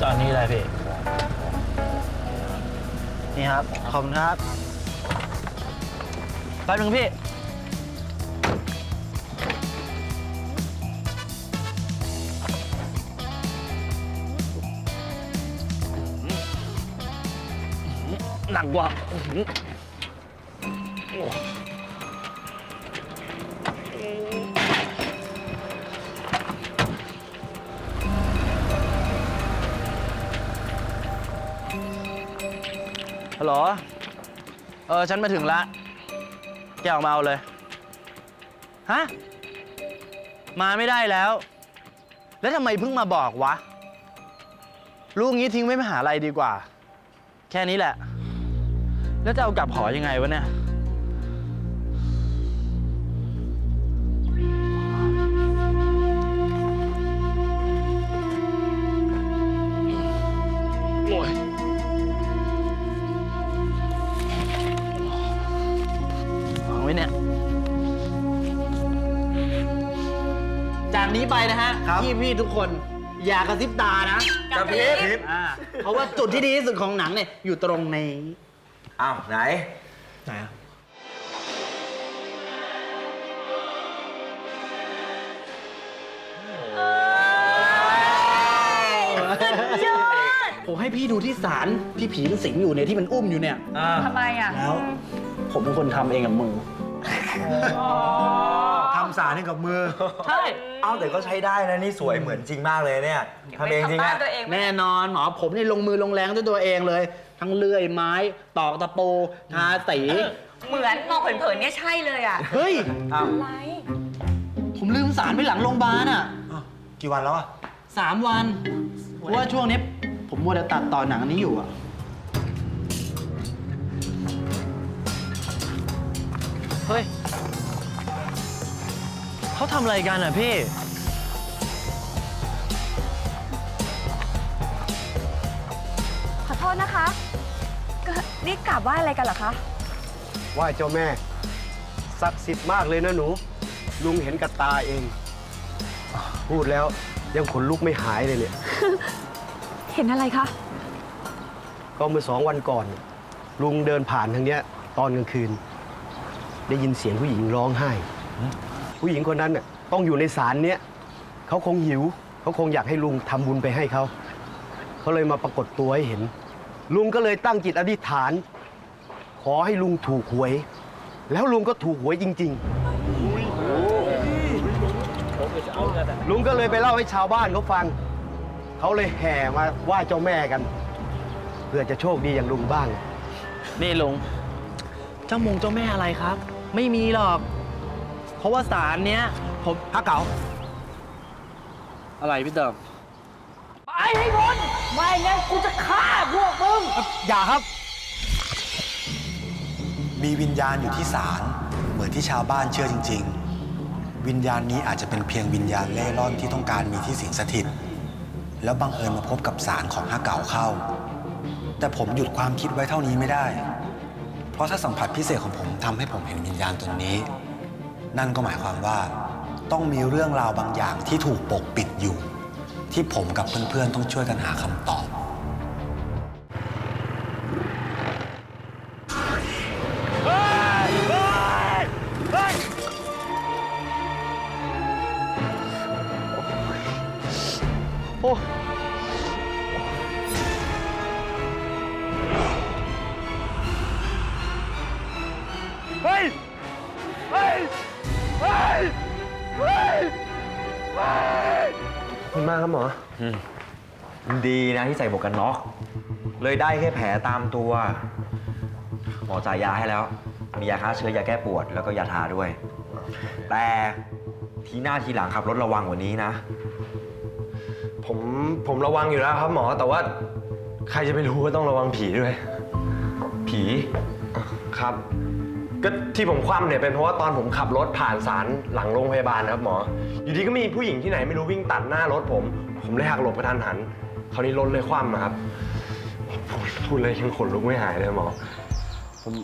จอดนี้เลยพี่ นี่ครับ ขอบคุณครับแป๊บนึงพี่ หนักกว่าอื้อหือ ฮัลโหล เออ ฉันมาถึงละ แกออกมาเอาเลย ฮะ มาไม่ได้แล้ว แล้วทำไมเพิ่งมาบอกวะ ลูกงี้ทิ้งไว้มหาลัยดีกว่า แค่นี้แหละ แล้วจะเอากลับหอยังไงวะเนี่ย นี้ไปนะฮะครับ พี่พี่ๆทุกคนอย่ากระซิบตานะกระพริบกระพริบอ่าเพราะว่าจุดที่ดีที่สุดของหนังเนี่ยอยู่ตรงนี้ อ้าวไหน ไหนอะผมให้พี่ดูที่ศาลที่ผีมันสิงอยู่เนี่ยที่มันอุ้มอยู่เนี่ย อ่า ทำไมอะ แล้ว ผมเป็นคนทำเองกับมือทำ สารให้กับมือ ใช่เอ้าแต่ก็ใช้ได้นะนี่สวยเหมือนจริงมากเลยเนี่ยทำเองจริงบ้าอะนตัวเองไหม แน่นอนหมอผมนี่ลงมือลงแรงด้วยตัวเองเลย ทั้งเลื่อยไม้ตอกตะปูทาสีเหมือนมองเผินๆเนี่ยใช่เลยอะเฮ้ย อ้าวอะไรผมลืมสารไปหลังโรงพยาบาลอะกี่วันแล้วอะสามวันเพราะว่าช่วงนี้ ผมมัวแต่ตัดต่อหนังอันนี้อยู่อะเฮ้ย เขาทำอะไรกันอะพี่ ขอโทษนะคะก็นี่กราบไหว้อะไรกันเหรอคะ ไหว้เจ้าแม่ ศักดิ์สิทธิ์มากเลยนะหนู ลุงเห็นกับตาเอง พูดแล้วยังขนลุกไม่หายเลยเนี่ย เห็นอะไรคะ ก็เมื่อสองวันก่อน ลุงเดินผ่านทางเนี้ย ตอนกลางคืน ได้ยินเสียงผู้หญิงร้องไห้ ผู้หญิงคนนั้นน่ะต้องอยู่ในศาลเนี้ยเขาคงหิว เขาคงอยากให้ลุงทำบุญไปให้เขา เขาเลยมาปรากฏตัวให้เห็น ลุงก็เลยตั้งจิตอธิษฐาน ขอให้ลุงถูกหวย แล้วลุงก็ถูกหวยจริง ๆ ลุงก็เลยไปเล่าให้ชาวบ้านเขาฟัง เขาเลยแห่มาไหว้เจ้าแม่กัน เพื่อจะโชคดีอย่างลุงบ้าง นี่ลุง เจ้ามงเจ้าแม่อะไรครับ ไม่มีหรอก ราะว่าสารเนี้ย ผมฮักเก๋าอะไรพี่เติมไปให้พ้นไม่งั้นกูจะฆ่าพวกมึง อย่าครับ มีวิญญาณอยู่ที่ศาลเหมือนที่ชาวบ้านเชื่อจริง ๆ วิญญาณนี้อาจจะเป็นเพียงวิญญาณเล่ร่อนที่ต้องการมีที่สิงสถิต แล้วบังเอิญมาพบกับศาลของห้าเก่าเข้า แต่ผมหยุดความคิดไว้เท่านี้ไม่ได้ เพราะถ้าสัมผัสพิเศษของผมทำให้ผมเห็นวิญญาณตนนี้ นั่นก็หมายความว่า ต้องมีเรื่องราวบางอย่างที่ถูกปกปิดอยู่ ที่ผมกับเพื่อนๆต้องช่วยกันหาคำตอบ โอ้ มากครับหมอ ดีนะที่ใส่หมวกกันน็อก เลยได้แค่แผลตามตัว หมอจ่ายยาให้แล้ว มียาฆ่าเชื้อยาแก้ปวด แล้วก็ยาทาด้วย แต่ทีหน้าทีหลังขับรถระวังกว่านี้นะ ผมผมระวังอยู่แล้วครับหมอ แต่ว่าใครจะไปรู้ว่าต้องระวังผีด้วย ผี ครับ ก็ที่ผมคว่ำเนี่ยเป็นเพราะว่าตอนผมขับรถผ่านศาลหลังโรงพยาบาลนะครับหมอ อยู่ดีก็มีผู้หญิงที่ไหนไม่รู้วิ่งตัดหน้ารถผม ผมเลยหักหลบกระทันหัน คราวนี้รถเลยคว่ำนะครับพูดพูดเลยยังขนลุกไม่หายเลยหมอ ผม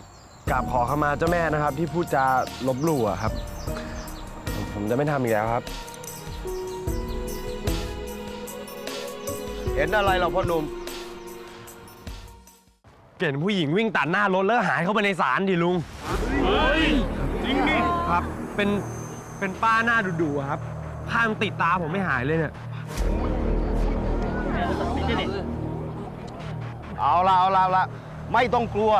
กราบขอขมาเจ้าแม่นะครับ ที่พูดจาลบหลู่อะครับผมผมจะไม่ทำอีกแล้วครับ เห็นอะไรเราพ่อหนุ่มเห็นผู้หญิงวิ่งตัดหน้ารถแล้วหายเข้าไปในศาลดิลุง เฮ้ย จริงดิ ครับ เป็นเป็นป้าหน้าดุๆอะครับผ้ามันติดตาผมไม่หายเลยเนี่ย เอาละเอาละเอาละไม่ต้องกลัว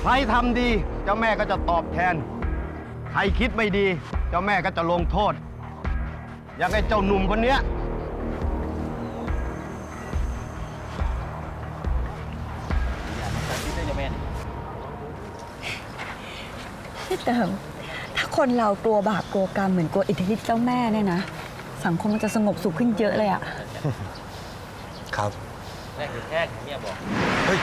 ใครทำดี เจ้าแม่ก็จะตอบแทน ใครคิดไม่ดี เจ้าแม่ก็จะลงโทษ อย่างไอ้เจ้าหนุ่มคนเนี้ยพี่เติมถ้า คนเรากลัวบาปกลัวกรรมเหมือนกลัวอิทธิฤทธิ์เจ้าแม่เนี่ยนะ สังคมมันจะสงบสุขขึ้นเยอะเลยอะครับแค่แค่เนี่ยบอก เฮ้ย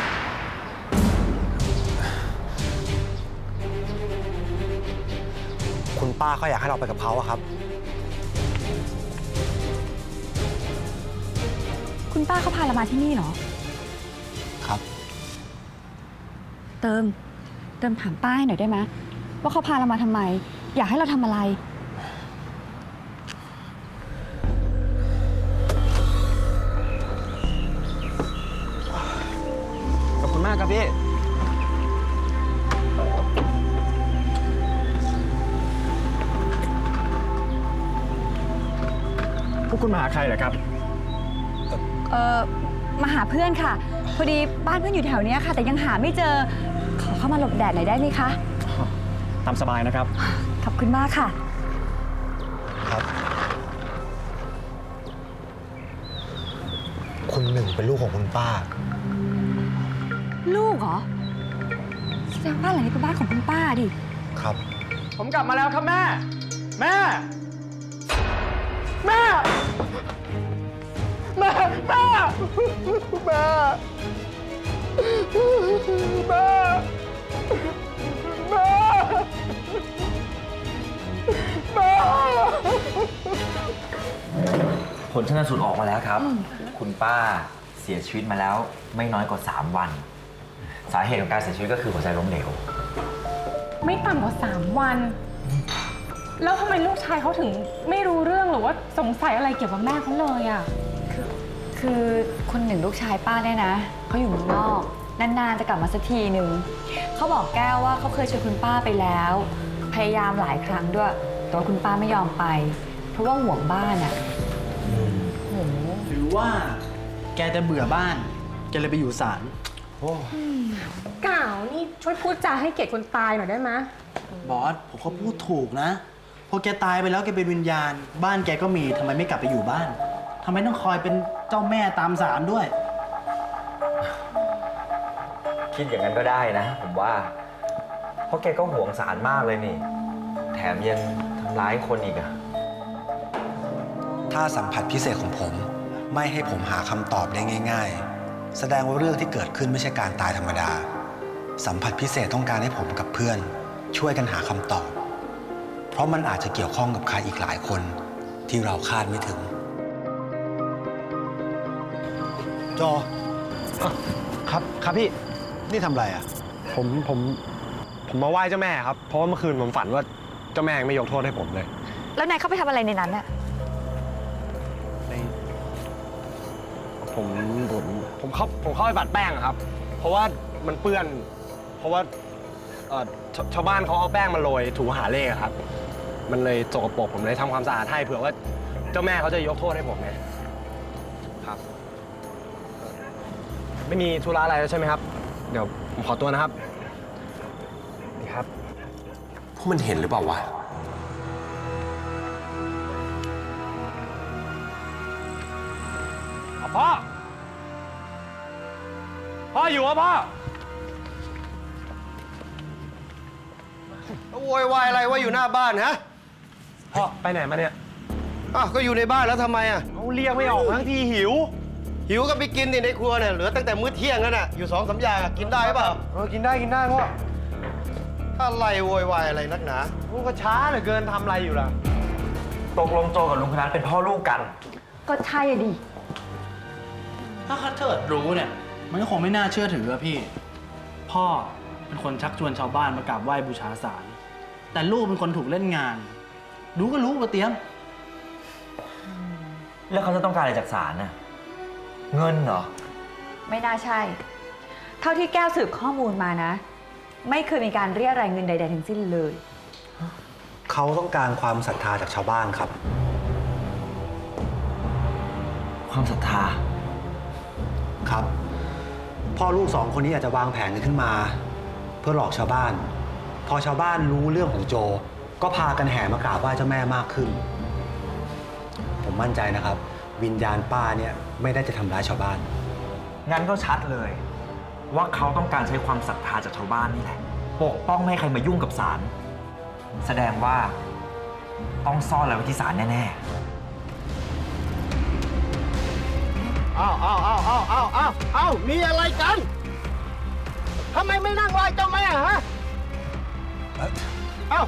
คุณป้าเขาอยากให้เราไปกับเขาอะครับ คุณป้าเขาพาเรามาที่นี่เหรอ ครับ เติม เติมถามป้าให้หน่อยได้ไหมว่าเขาพาเรามาทำไม อยากให้เราทำอะไร ขอบคุณมากครับพี่ พวกคุณมาหาใครเหรอครับ เออมาหาเพื่อนค่ะ พอดีบ้านเพื่อนอยู่แถวเนี้ยค่ะ แต่ยังหาไม่เจอ ขอเข้ามาหลบแดดหน่อยได้ไหมคะตามสบายนะครับ ขอบคุณมากค่ะ ครับ คุณหนึ่งเป็นลูกของคุณป้า ลูกเหรอ แสดงบ้านหลังนี้เป็นบ้านของคุณป้าดิ ครับ ผมกลับมาแล้วครับแม่ แม่ แม่ แม่ แม่ แม่แม่ ผลชนสูตรออกมาแล้วครับ คุณป้าเสียชีวิตมาแล้วไม่น้อยกว่า 3 วัน สาเหตุของการเสียชีวิตก็คือหัวใจล้มเหลว ไม่ต่ำกว่า 3 วัน แล้วทำไมลูกชายเขาถึงไม่รู้เรื่องหรือว่าสงสัยอะไรเกี่ยวกับแม่เขาเลยอะ คือคนหนึ่งลูกชายป้าเนี่ยนะเขาอยู่เมืองนอก นานๆจะกลับมาสักทีหนึ่งเขาบอกแก้วว่าเขาเคยชวนคุณป้าไปแล้ว พยายามหลายครั้งด้วยแต่ว่าคุณป้าไม่ยอมไป เพราะว่าห่วงบ้านอะโหหรือว่าแกจะเบื่อบ้าน แกเลยไปอยู่ศาลก่าวนี่ช่วยพูดจาให้เกียรติคนตายหน่อยได้ไหมบอสผมก็พูดถูกนะพอแกตายไปแล้วแกเป็นวิญญาณ บ้านแกก็มีทำไมไม่กลับไปอยู่บ้านทำไมต้องคอยเป็นเจ้าแม่ตามศาลด้วย คิดอย่างนั้นก็ได้นะ ผมว่า เพราะแกก็ห่วงสารมากเลยนี่ แถมยังทำร้ายคนอีกอะ ถ้าสัมผัสพิเศษของผม ไม่ให้ผมหาคำตอบได้ง่าย ๆ แสดงว่าเรื่องที่เกิดขึ้นไม่ใช่การตายธรรมดา สัมผัสพิเศษต้องการให้ผมกับเพื่อน ช่วยกันหาคำตอบ เพราะมันอาจจะเกี่ยวข้องกับใครอีกหลายคนที่เราคาดไม่ถึง จอครับครับพี่ นี่ทำอะไรอะ ผมผมผมมาไหว้เจ้าแม่ครับ เพราะว่าเมื่อคืนผมฝันว่าเจ้าแม่ยังไม่ยกโทษให้ผมเลย แล้วนายเข้าไปทำอะไรในนั้นอะ ผมผมเข้าผมเข้าไปปัดแป้งอะครับ เพราะว่ามันเปื้อน เพราะว่าเอ่อชชาวบ้านเขาเอาแป้งมาโรยถูหาเลขอะครับ มันเลยสกปรกผมเลยทำความสะอาดให้เผื่อว่าเจ้าแม่เขาจะยกโทษให้ผมไงครับไม่มีธุระอะไรแล้วใช่ไหมครับ เดี๋ยวผมขอตัวนะครับนี่ครับ พวกมันเห็นหรือเปล่าวะ พ่อ พ่ออยู่วะพ่อโวยวายอะไรว่าอยู่หน้าบ้านฮะพ่อไปไหนมาเนี่ยอ้าวก็อยู่ในบ้านแล้วทำไมอะเอาเรียกไม่ออกทั้งทีหิวหิวก็ไปกินนี่ในครัวเนี่ยเหลือตั้งแต่มื้อเที่ยงนั่นน่ะอยู่สองสามอย่างอะกินได้เปล่าเออกินได้กินได้พ่ออะไรโวยวายอะไรนักหนาโอ้ก็ช้าเหลือเกินทำอะไรอยู่ล่ะ ตกลงโจกับลุงคนนั้นเป็นพ่อลูกกัน ก็ใช่อะดิ ถ้าเขาเถิดรู้เนี่ย มันก็คงไม่น่าเชื่อถืออะพี่ พ่อเป็นคนชักชวนชาวบ้านมากราบไหว้บูชาศาลแต่ลูกเป็นคนถูกเล่นงาน รู้ก็รู้ว่าเตี้ยม แล้วเขาจะต้องการอะไรจากศาลน่ะ เงินเหรอ ไม่น่าใช่ เท่าที่แก้วสืบข้อมูลมานะ ไม่เคยมีการเรียกรายเงินใด ๆ ทั้งสิ้นเลย เขาต้องการความศรัทธาจากชาวบ้านครับ ความศรัทธา ครับ พ่อลูกสองคนนี้อาจจะวางแผนกันขึ้นมา เพื่อหลอกชาวบ้าน พอชาวบ้านรู้เรื่องของโจ ก็พากันแห่มากราบไหว้เจ้าแม่มากขึ้น ผมมั่นใจนะครับ วิญญาณป้าเนี่ยไม่ได้จะทำร้ายชาวบ้าน งั้นก็ชัดเลย ว่าเขาต้องการใช้ความศรัทธาจากชาวบ้านนี่แหละ ปกป้องไม่ให้ใครมายุ่งกับศาลแสดงว่าต้องซ่อนอะไรไว้ที่ศาลแน่ๆ อ้าวอ้าวอ้าวอ้าวอ้าวอ้าวอ้าวมีอะไรกันทำไมไม่นั่งไหว้เจ้าแม่ฮะเอ้า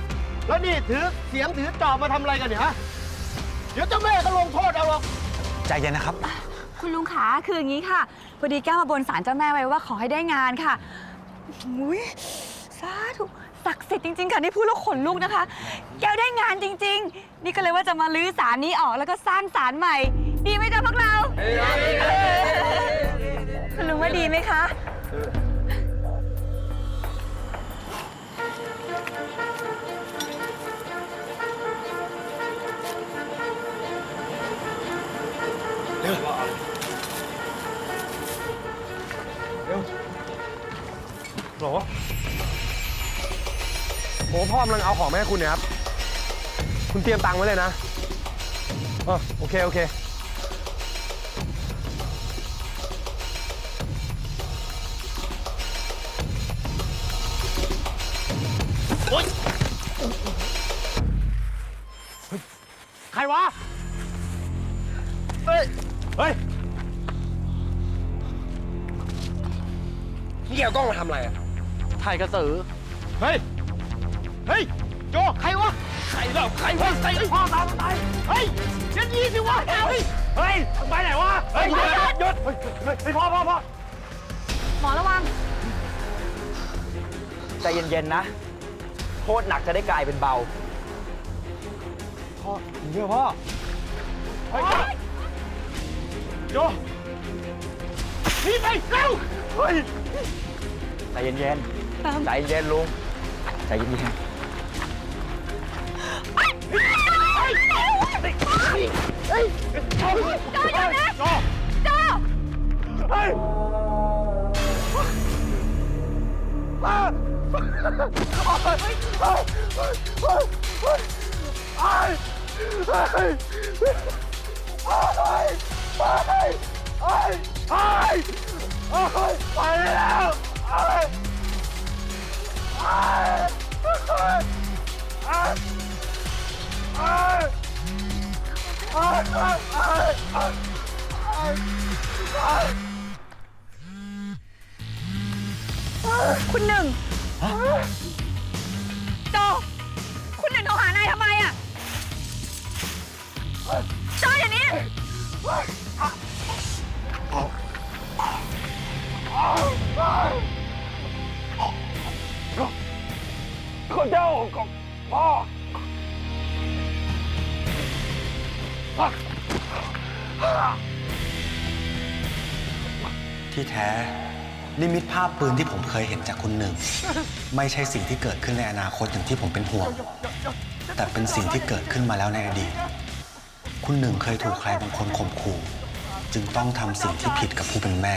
แล้วนี่ถือเสียงถือจอบมาทำอะไรกันเนี่ยฮะเดี๋ยวเจ้าแม่ก็ลงโทษเอาหรอกใจเย็นนะครับ คุณลุงขาคืออย่างนี้ค่ะ พอดีแก้มาบนศาลเจ้าแม่ไว้ว่าขอให้ได้งานค่ะอุ้ยสาธุศักดิ์สิทธิ์จริง ๆ ค่ะนี่พูดแล้วขนลุกนะคะ แก้วได้งานจริง ๆ นี่ก็เลยว่าจะมาลื้อศาลนี้ออกแล้วก็สร้างศาลใหม่ ดีไหมจ๊ะพวกเรา คุณลุงว่าดีไหมคะ หรอโอ้พ่อกำลังเอาของแม่คุณเนี่ยครับ คุณเตรียมตังค์ไว้เลยนะเออโอเค โอเค ใครวะ เฮ้ย เฮ้ยนี่เอากล้องมาทำอะไรอะ ถ่ายกระสือ เฮ้ย เฮ้ย โจ ใครวะ ใครเล่าใครวะใครพ่อตามตายเฮ้ยยันยี่สิวะ เฮ้ย เฮ้ย ไปไหนวะ เฮ้ยหยุดหยุดเฮ้ยพ่อพ่อพ่อหมอระวัง ใจเย็นๆนะ โทษหนักจะได้กลายเป็นเบา พ่อเยอะพ่อ เฮ้ยโยนี่ไปเร็ว เฮ้ย ใจเย็นๆใจเย็นลุง ใจเย็นเฮ้ยเฮ้ยเฮ้ยโย คุณหนึ่งโจคุณหนึ่งโทรหานายทำไมอะ โจอย่างนี้ที่แท้ นิมิตภาพปืนที่ผมเคยเห็นจากคุณหนึ่ง ไม่ใช่สิ่งที่เกิดขึ้นในอนาคตอย่างที่ผมเป็นห่วง แต่เป็นสิ่งที่เกิดขึ้นมาแล้วในอดีต คุณหนึ่งเคยถูกใครบางคนข่มขู่ จึงต้องทำสิ่งที่ผิดกับผู้เป็นแม่